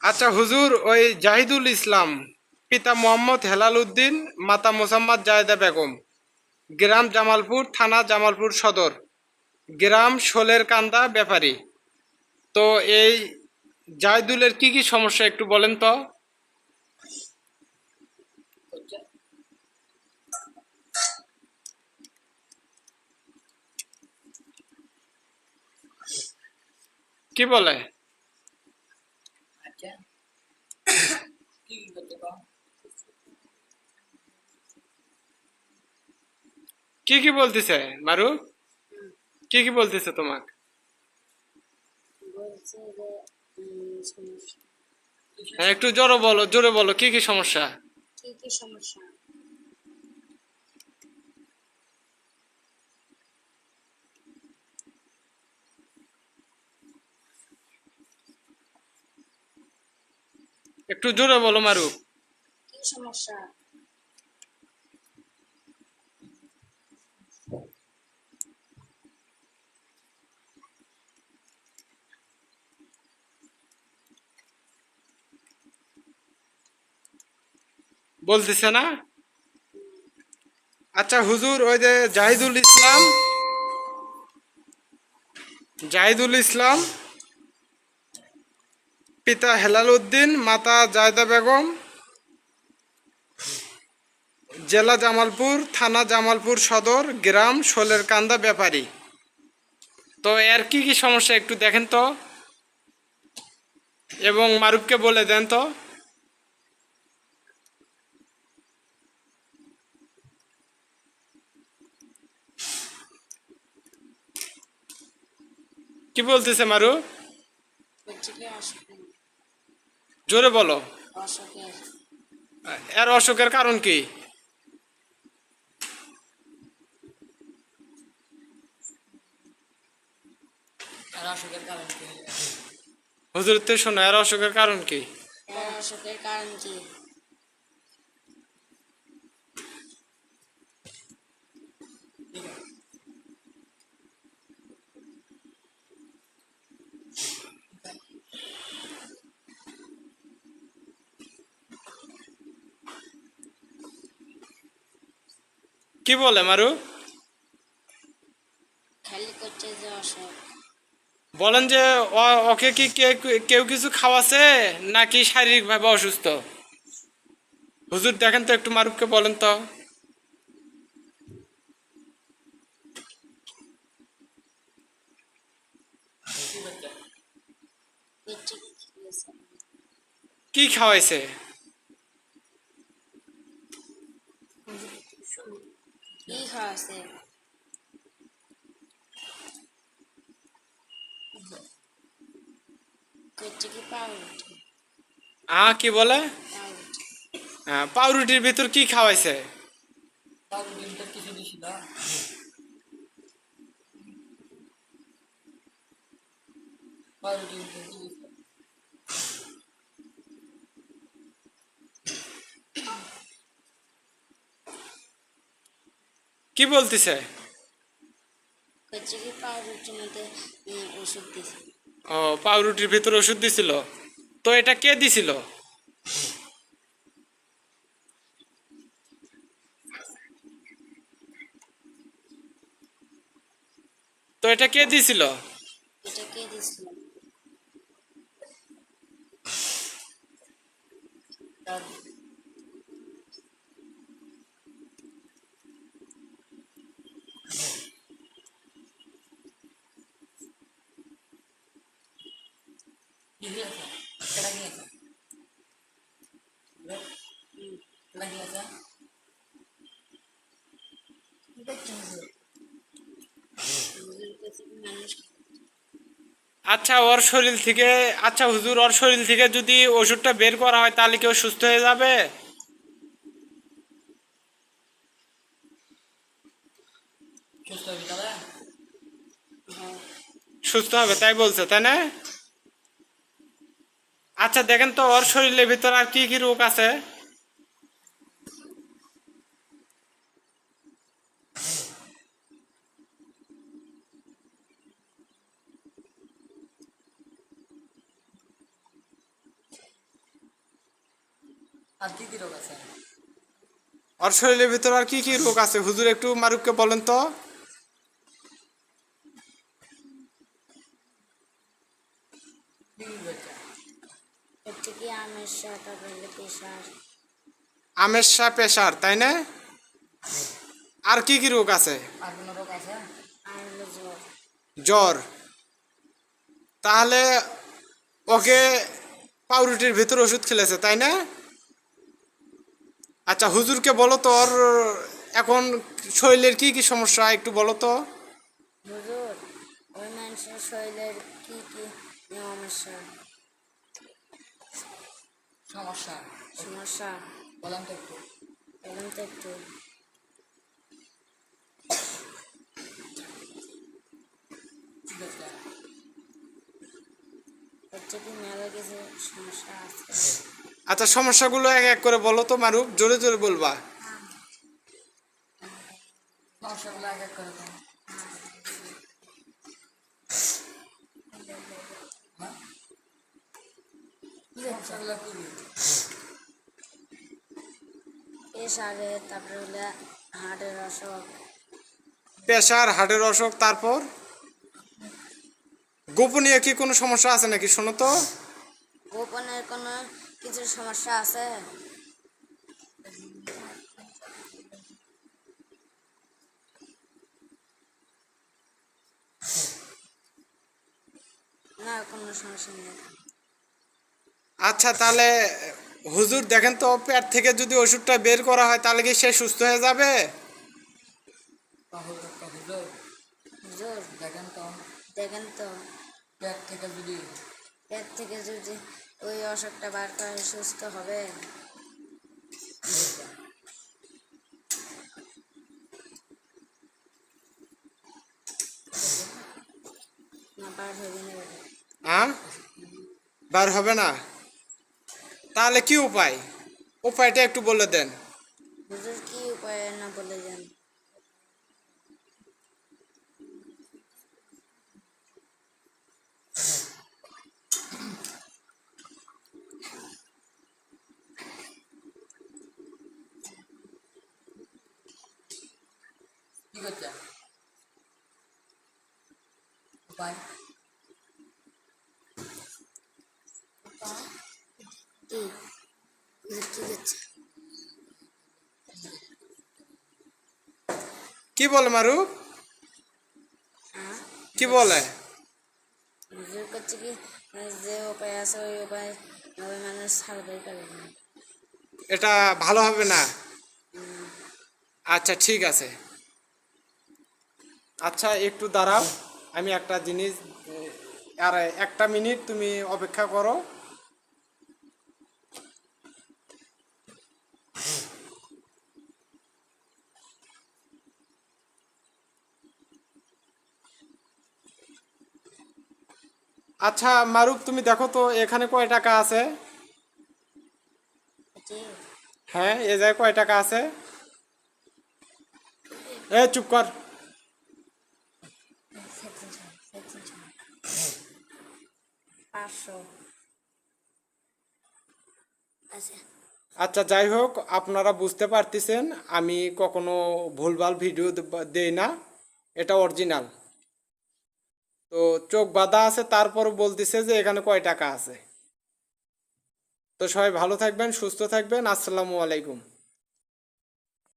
আচ্ছা হুজুর, ওই জাহিদুল ইসলাম, পিতা মোহাম্মদ হেলাল উদ্দিন মাতা মোসাম্মদ জায়দা বেগম। গ্রাম জামালপুর, থানা জামালপুর সদর। গ্রাম শোলের কান্দা ব্যাপারী। তো এই জাহিদুলের কি কি সমস্যা একটু বলেন তো। কি বলে আচ্ছা কি কি বলতেছে মারু? কি কি বলতেছে তোমাক? হ্যাঁ, একটু জোরে বলো জোরে বলো কি কি সমস্যা? কি কি সমস্যা? একটু জোরে বলো মারু। কি সমস্যা? বলতেছে না? আচ্ছা হুজুর ওই যে জাহিদুল ইসলাম। জাহিদুল ইসলাম। পিতা হেলাল উদ্দিন মাতা জায়দা বেগম, জেলা জামালপুর, থানা জামালপুর সদর, গ্রাম শোলের কান্দা ব্যাপারী। তো এর কি কি সমস্যা একটু দেখেন তো। এবং মারুফকে বলে দেন তো। কি বলতেছে মারু জোরে বলো। এর অসুখের কারণ কি? আর অসুখের কারণ কি? হুজুর তো শোনো এর অসুখের কারণ কি? এর অসুখের কারণ কি? কি বলে মারু? বলেন যে ওকে কি কেউ কিছু খাওয়াছে নাকি শারীরিকভাবে অসুস্থ? হুজুর দেখেন তো একটু মারুফকে বলেন তো। কি খাওয়াইছে? কি পাউরুটি আ কি বলে পাউরুটির ভিতর কি খাওয়াইছে? তাও দিনটা কিছু দিছিল পাউরুটি দিতে কি বলতেছে? ও পাউরুটির ভিতরে ওষুধ দিছিল? তো এটা কে দিছিল? তো এটা কে দিছিল? এটা কে দিছিল? আচ্ছা ওর শরীর থেকে আচ্ছা হুজুর, ওর শরীর থেকে যদি ওষুধটা বের করা হয়, তাহলে কেউ সুস্থ হয়ে যাবে? সুস্থ হবে, তাই বলছে, তাই না? আচ্ছা দেখেন তো ওর শরীরের ভিতর আর কি কি রোগ আছে? আর কি কি রোগ আছে? ওর শরীরের ভিতর আর কি কি রোগ আছে? হুজুর একটু মারুফকে বলেন তো। কি আমেশা প্রেশার তাই না? আর কি কি রোগ আছে? আর কোনো রোগ আছে? আর হলো জ্বর। জ্বর। তাহলে ওকে পাউরুটির ভিতর ওষুধ খেলেছে তাই না? আচ্ছা হুজুরকে বলো তো ওর এখন শরীরের কি কি সমস্যা একটু বলো তো। হুজুর ওই মানুষের শরীরের কি কি সমস্যা সমস্যা। সমস্যা। বলেন তো একটু। বলেন তো একটু। আচ্ছা সমস্যাগুলো এক এক করে বলো তো মারুফ জোরে জোরে বলবা সমস্যাগুলো এক এক করে দেন হ্যাঁ? সমস্যাগুলো কি প্রেশারে তারপরে হলো হার্টের অসুখ। প্রেশার হার্টের অসুখ তারপর? গোপনীয় কি কোনো সমস্যা আছে নাকি? শোনো তো। গোপনের কোনো কিছু সমস্যা আছে? না কোনো সমস্যা নেই। আচ্ছা তাহলে হুজুর দেখেন তো পেট থেকে যদি ওষুধটা বের করা হয় তাহলে কি সে সুস্থ হয়ে যাবে? দেখেন তো দেখেন তো পেট থেকে যদি পেট থেকে যদি ওই অসুখটা বার করে সুস্থ হবে। বার হবে না? তাহলে কি উপায়? উপায়টা একটু বলে দেন। হুজুর কি উপায় না বলে কি করছে উপায়? কি বলে হ্যাঁ কি বলে? করছে কি যে এটা ভালো হবে না? আচ্ছা ঠিক আছে। আচ্ছা একটু দাঁড়াও। আমি একটা জিনিস আর একটা মিনিট তুমি অপেক্ষা করো। আচ্ছা মারুফ তুমি দেখো তো এখানে কয় টাকা আছে? হ্যাঁ এ যায় কয় টাকা আছে? এ চুপ কর। আচ্ছা। আচ্ছা যাই হোক আপনারা বুঝতে পারতেছেন আমি কখনো ভুলভাল ভিডিও দেই না। এটা অরিজিনাল তো চোখ বাঁধা আছে, তারপর বলতেছে যে এখানে কয় টাকা আছে। তো সবাই ভালো থাকবেন, সুস্থ থাকবেন, আসসালামু আলাইকুম।